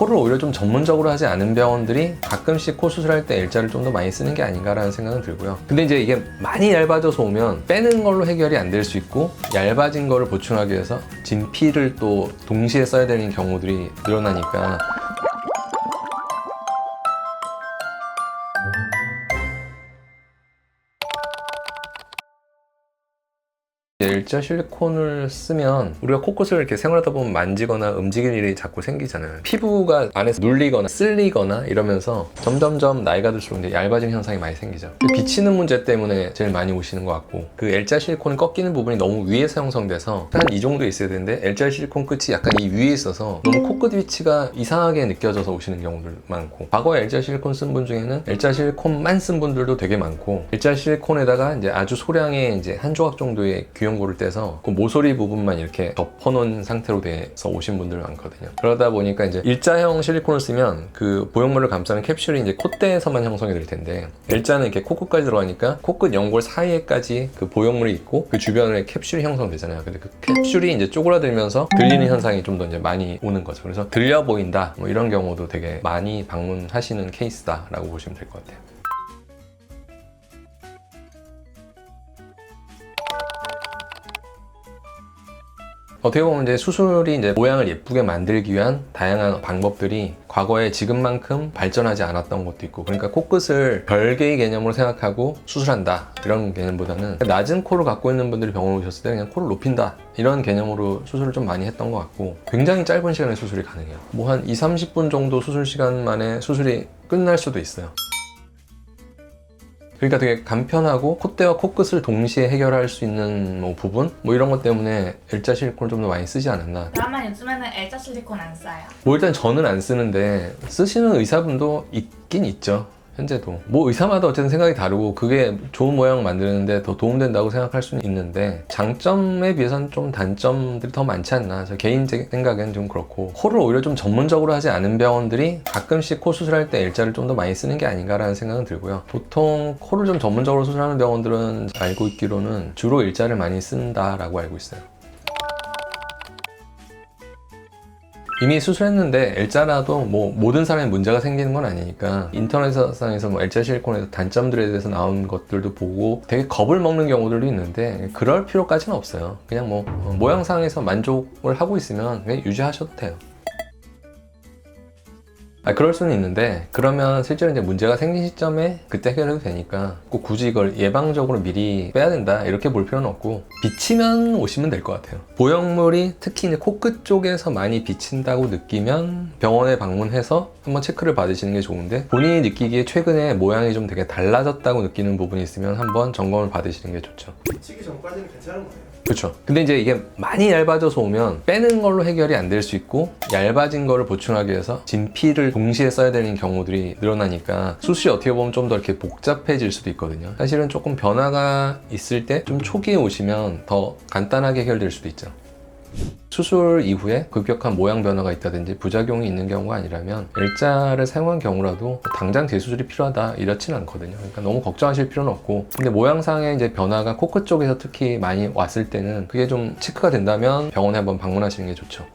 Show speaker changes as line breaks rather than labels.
코를 오히려 좀 전문적으로 하지 않은 병원들이 가끔씩 코 수술할 때 L자를 좀 더 많이 쓰는 게 아닌가라는 생각은 들고요. 근데 이제 이게 많이 얇아져서 오면 빼는 걸로 해결이 안 될 수 있고 얇아진 거를 보충하기 위해서 진피를 또 동시에 써야 되는 경우들이 늘어나니까 일자 실리콘을 쓰면 우리가 코끝을 이렇게 생활하다 보면 만지거나 움직일 일이 자꾸 생기잖아요. 피부가 안에서 눌리거나 쓸리거나 이러면서 점점점 나이가 들수록 이제 얇아지는 현상이 많이 생기죠. 그 비치는 문제 때문에 제일 많이 오시는 것 같고 그 L자 실리콘이 꺾이는 부분이 너무 위에서 형성돼서 한 이 정도 있어야 되는데 L자 실리콘 끝이 약간 이 위에 있어서 너무 코끝 위치가 이상하게 느껴져서 오시는 경우들 많고 과거에 L자 실리콘 쓴 분 중에는 L자 실리콘만 쓴 분들도 되게 많고 L자 실리콘에다가 이제 아주 소량의 이제 한 조각 정도의 귀염 고를 떼서 그 모서리 부분만 이렇게 덮어놓은 상태로 돼서 오신 분들 많거든요. 그러다 보니까 이제 일자형 실리콘을 쓰면 그 보형물을 감싸는 캡슐이 이제 콧대에서만 형성이 될 텐데 L자는 이렇게 코끝까지 들어가니까 코끝 연골 사이에까지 그 보형물이 있고 그 주변에 캡슐이 형성되잖아요. 근데 그 캡슐이 이제 쪼그라들면서 들리는 현상이 좀 더 이제 많이 오는 거죠. 그래서 들려 보인다 뭐 이런 경우도 되게 많이 방문하시는 케이스다라고 보시면 될 것 같아요. 어떻게 보면 이제 수술이 이제 모양을 예쁘게 만들기 위한 다양한 방법들이 과거에 지금만큼 발전하지 않았던 것도 있고 그러니까 코끝을 별개의 개념으로 생각하고 수술한다 이런 개념보다는 낮은 코를 갖고 있는 분들이 병원 오셨을 때 그냥 코를 높인다 이런 개념으로 수술을 좀 많이 했던 것 같고 굉장히 짧은 시간에 수술이 가능해요. 뭐 한 2, 30분 정도 수술 시간 만에 수술이 끝날 수도 있어요 그러니까 되게 간편하고 콧대와 코끝을 동시에 해결할 수 있는 뭐 부분 뭐 이런 것 때문에 일자 실리콘을 좀 더 많이 쓰지 않았나
그러면 요즘에는 L자 실리콘 안 써요.
뭐 일단 저는 안 쓰는데 쓰시는 의사분도 있긴 있죠. 현재도. 뭐 의사마다 어쨌든 생각이 다르고 그게 좋은 모양 만드는데 더 도움된다고 생각할 수는 있는데 장점에 비해서는 좀 단점들이 더 많지 않나. 저 개인 생각엔 좀 그렇고 코를 오히려 좀 전문적으로 하지 않은 병원들이 가끔씩 코 수술할 때 L자를 좀 더 많이 쓰는 게 아닌가라는 생각은 들고요. 보통 코를 좀 전문적으로 수술하는 병원들은 알고 있기로는 주로 L자를 많이 쓴다라고 알고 있어요 이미 수술했는데 L자라도 뭐 모든 사람이 문제가 생기는 건 아니니까 인터넷상에서 뭐 L자 실리콘에서 단점들에 대해서 나온 것들도 보고 되게 겁을 먹는 경우들도 있는데 그럴 필요까지는 없어요. 그냥 뭐 어, 모양상에서 만족을 하고 있으면 그냥 유지하셔도 돼요. 아, 그럴 수는 있는데 그러면 실제로 이제 문제가 생긴 시점에 그때 해결해도 되니까 꼭 굳이 이걸 예방적으로 미리 빼야 된다 이렇게 볼 필요는 없고 비치면 오시면 될 것 같아요 보형물이 특히 이제 코끝 쪽에서 많이 비친다고 느끼면 병원에 방문해서 한번 체크를 받으시는 게 좋은데 본인이 느끼기에 최근에 모양이 좀 되게 달라졌다고 느끼는 부분이 있으면 한번 점검을 받으시는 게 좋죠
치기 전까지는 괜찮은 거예요.
그렇죠. 근데 이제 이게 많이 얇아져서 오면 빼는 걸로 해결이 안 될 수 있고 얇아진 거를 보충하기 위해서 진피를 동시에 써야 되는 경우들이 늘어나니까 수술이 어떻게 보면 좀 더 이렇게 복잡해질 수도 있거든요. 사실은 조금 변화가 있을 때 좀 초기에 오시면 더 간단하게 해결될 수도 있죠. 수술 이후에 급격한 모양 변화가 있다든지 부작용이 있는 경우가 아니라면 L자를 사용한 경우라도 당장 재수술이 필요하다 이렇지는 않거든요. 그러니까 너무 걱정하실 필요는 없고 근데 모양상의 이제 변화가 코끝 쪽에서 특히 많이 왔을 때는 그게 좀 체크가 된다면 병원에 한번 방문하시는 게 좋죠.